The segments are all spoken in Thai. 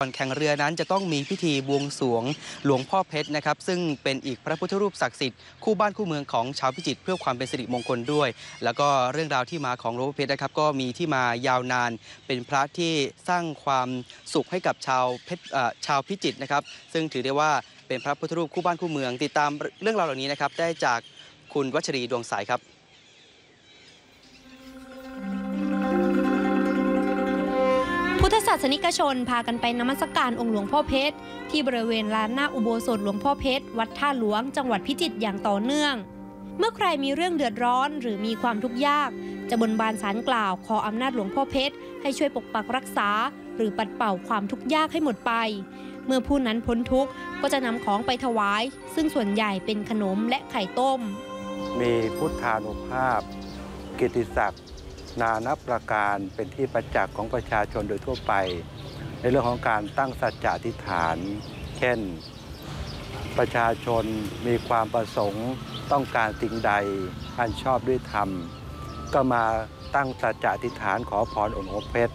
ก่อนแข่งเรือนั้นจะต้องมีพิธีบวงสวงหลวงพ่อเพชรนะครับซึ่งเป็นอีกพระพุทธรูปศักดิ์สิทธิ์คู่บ้านคู่เมืองของชาวพิจิตรเพื่อความเป็นสิริมงคลด้วย แล้วก็เรื่องราวที่มาของหลวงพ่อเพชรนะครับก็มีที่มายาวนาน เป็นพระที่สร้างความสุขให้กับชาวเพชรชาวพิจิตรนะครับ ซึ่งถือได้ว่าเป็นพระพุทธรูปคู่บ้านคู่เมือง ติดตามเรื่องราวเหล่านี้นะครับได้จากคุณวัชรีดวงสายครับ ศาสนิกชนพากันไปนมัสการองค์หลวงพ่อเพชร ที่บริเวณลานหน้าอุโบสถหลวงพ่อเพชร วัดท่าหลวงจังหวัดพิจิตรอย่างต่อเนื่อง เมื่อใครมีเรื่องเดือดร้อนหรือมีความทุกข์ยาก จะบนบานสารกล่าวขออำนาจหลวงพ่อเพชร ให้ช่วยปกปักรักษา หรือปัดเป่าความทุกข์ยากให้หมดไป เมื่อผู้นั้นพ้นทุกข์ก็จะนำของไปถวาย ซึ่งส่วนใหญ่เป็นขนมและไข่ต้ม มีพุทธานุภาพ กิตติศักดิ์ นานับประการเป็นที่ประจักษ์ของประชาชนโดยทั่วไป ในเรื่องของการตั้งสัจจะอธิษฐาน เช่น ประชาชนมีความประสงค์ต้องการสิ่งใดอันชอบด้วยธรรม ก็มาตั้งสัจจะอธิษฐานขอพรองค์พ่อเพชร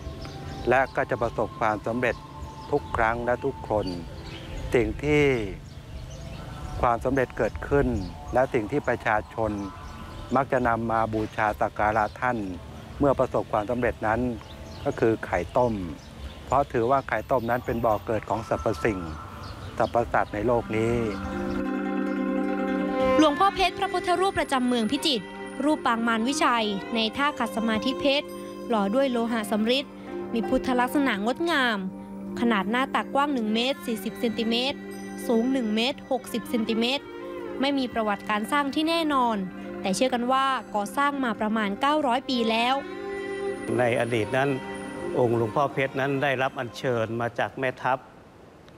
และก็จะประสบความสำเร็จทุกครั้งและทุกคนสิ่งที่ความสำเร็จเกิดขึ้น และสิ่งที่ประชาชนมักจะนำมาบูชาสักการะท่าน เมื่อประสบความสำเร็จนั้นก็คือไข่ต้ม เพราะถือว่าไข่ต้มนั้นเป็นบ่อกเกิดของสรรพสิ่งสรรพสัตว์ในโลกนี้ หลวงพ่อเพชรพระพุทธรูปประจำเมืองพิจิตรรูปปางมารวิชัย ในท่าขัดสมาธิเพชรหล่อด้วยโลหะสำริดมีพุทธลักษณะงดงาม ขนาดหน้าตักกว้าง 1 เมตร 40 เซนติเมตร สูง 1 เมตร 60 เซนติเมตร ไม่มีประวัติการสร้างที่แน่นอน แต่เชื่อกันว่าก่อสร้างมาประมาณ 900 ปีแล้ว ในอดีตนั้น องค์หลวงพ่อเพชรนั้นได้รับอัญเชิญมาจากแม่ทัพ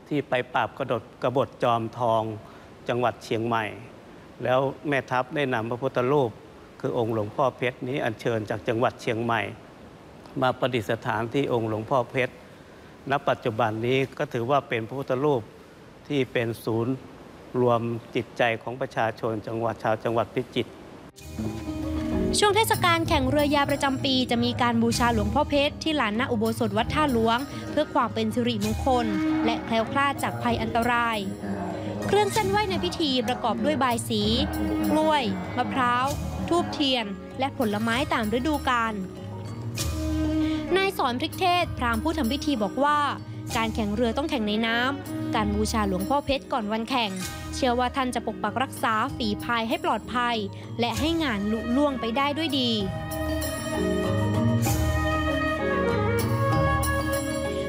ที่ไปปราบกระดดกระบฏจอมทองจังหวัดเชียงใหม่ แล้วแม่ทัพได้นำพระพุทธรูป คือองค์หลวงพ่อเพชรนี้อัญเชิญจากจังหวัดเชียงใหม่ มาประดิษฐานที่องค์หลวงพ่อเพชรณปัจจุบันนี้ก็ถือว่าเป็นพระพุทธรูปที่เป็นศูนย์รวมจิตใจของประชาชนจังหวัดชาวจังหวัดพิจิตร ช่วงเทศกาลแข่งเรือยาประจำปี จะมีการบูชาหลวงพ่อเพชร ที่ลานหน้าอุโบสถวัดท่าหลวง เพื่อความเป็นสิริมงคล และแคล้วคลาดจากภัยอันตราย เครื่องเส้นไหว้ในพิธีประกอบด้วยใบสี กล้วย มะพร้าว ทูบเทียน และผลไม้ตามฤดูกาลนายสอนพริกเทศพราหมณ์ผู้ทำพิธีบอกว่า การแข่งเรือต้องแข่งในน้ำ การบูชาหลวงพ่อเพชรก่อนวันแข่ง เชื่อว่าท่านจะปกปักรักษาฝีพายให้ปลอดภัย และให้งานลุล่วงไปได้ด้วยดี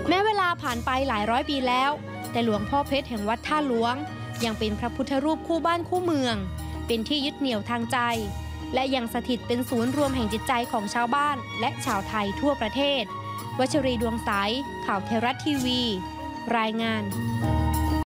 แม้เวลาผ่านไปหลายร้อยปีแล้ว แต่หลวงพ่อเพชรแห่งวัดท่าหลวง ยังเป็นพระพุทธรูปคู่บ้านคู่เมือง เป็นที่ยึดเหนี่ยวทางใจ และยังสถิตเป็นศูนย์รวมแห่งจิตใจของชาวบ้าน และชาวไทยทั่วประเทศวัชรีดวงใสข่าวเทรัฐทีวี รายงาน